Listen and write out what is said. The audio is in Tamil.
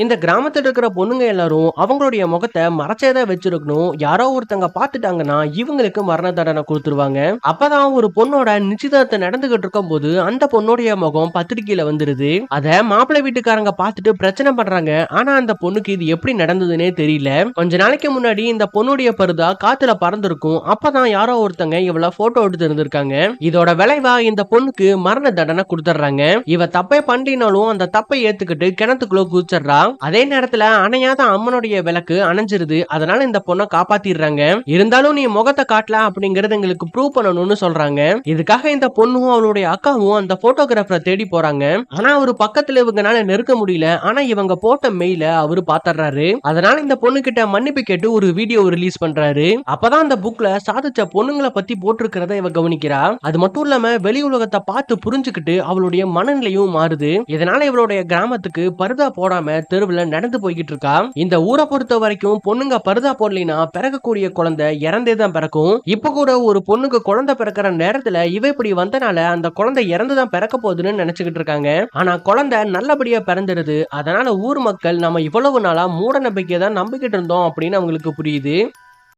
இந்த கிராமத்தில் இருக்கிற பொண்ணுங்க எல்லாரும் அவங்களுடைய முகத்தை மறைச்சேதான் வச்சிருக்கணும். யாரோ ஒருத்தங்க பாத்துட்டாங்கன்னா இவங்களுக்கு மரண தண்டனை கொடுத்துருவாங்க. அப்பதான் ஒரு பொண்ணோட நிச்சயதார்த்தம் நடந்துகிட்டு இருக்கும் போது அந்த பொண்ணுடைய முகம் பத்திரிகையில வந்துருது. அத மாப்பிள்ளை வீட்டுக்காரங்க பார்த்துட்டு பிரச்சனை பண்றாங்க. ஆனா அந்த பொண்ணுக்கு இது எப்படி நடந்ததுன்னே தெரியல. கொஞ்ச நாளைக்கு முன்னாடி இந்த பொண்ணுடைய பருதா காத்துல பறந்துருக்கும். அப்பதான் யாரோ ஒருத்தங்க இவள போட்டோ எடுத்து இருந்திருக்காங்க. இதோட விளைவா இந்த பொண்ணுக்கு மரண தண்டனை கொடுத்துட்றாங்க. இவ தப்பை பண்ணினாலும் அந்த தப்பை ஏத்துக்கிட்டு கிணத்துக்குள்ள குதிச்சிடுறா. அதே நேரத்துல அணையாத அம்மனுடைய விளக்கு அணைஞ்சிருது. அதனால இந்த பொண்ணை காப்பாத்திடுறாங்க. இருந்தாலும் நீ முகத்தை காட்டல அப்படிங்கறது எங்களுக்கு ப்ரூவ் பண்ணணும்னு சொல்றாங்க. இதுக்காக இந்த பொண்ணும் அவளுடைய அக்காவும் அந்த போட்டோகிராஃபரை தேடி போறாங்க. ஆனா அவரு பக்கத்துல இவங்கனால நெருக்க முடியல. ஆனா இவங்க போட்ட மெயில அவரு பாத்துறாரு அதனால இந்த பொண்ணு கிட்ட மன்னிப்பு கேட்டு ஒரு வீடியோ ரிலீஸ் பண்றாரு. அப்பதான் அந்த புக்ல சாதிச்ச பொண்ணுங்களை பத்தி போட்டிருக்கிறத இவ கவனிக்கிறா. அது மட்டும் இல்லாம வெளி உலகத்தை பார்த்து புரிஞ்சுக்கிட்டு அவளுடைய மனநிலையும் மாறுது. இதனால இவளுடைய கிராமத்துக்கு பருதா போடாம தெருவில் நடந்து போய்கிட்டு இருக்கா இந்த ஊரை பொறுத்த வரைக்கும் பொண்ணுங்க பருதா போடலைன்னா பிறக்கக்கூடிய குழந்தை இறந்தே தான் பிறக்கும். இப்ப கூட ஒரு பொண்ணுக்கு குழந்தை பிறக்கிற நேரத்துல இவ இப்படி வந்தனால அந்த குழந்தை இறந்துதான் பிறக்க போகுதுன்னு நினைச்சுக்கிட்டு இருக்காங்க. ஆனா குழந்தை நல்லபடியா பிறந்துருது அதனால ஊர் மக்கள் நம்ம இவ்வளவு நாளா மூட நம்பிக்கை தான் நம்பிக்கிட்டு இருந்தோம் அப்படின்னு அவங்களுக்கு புரியுது.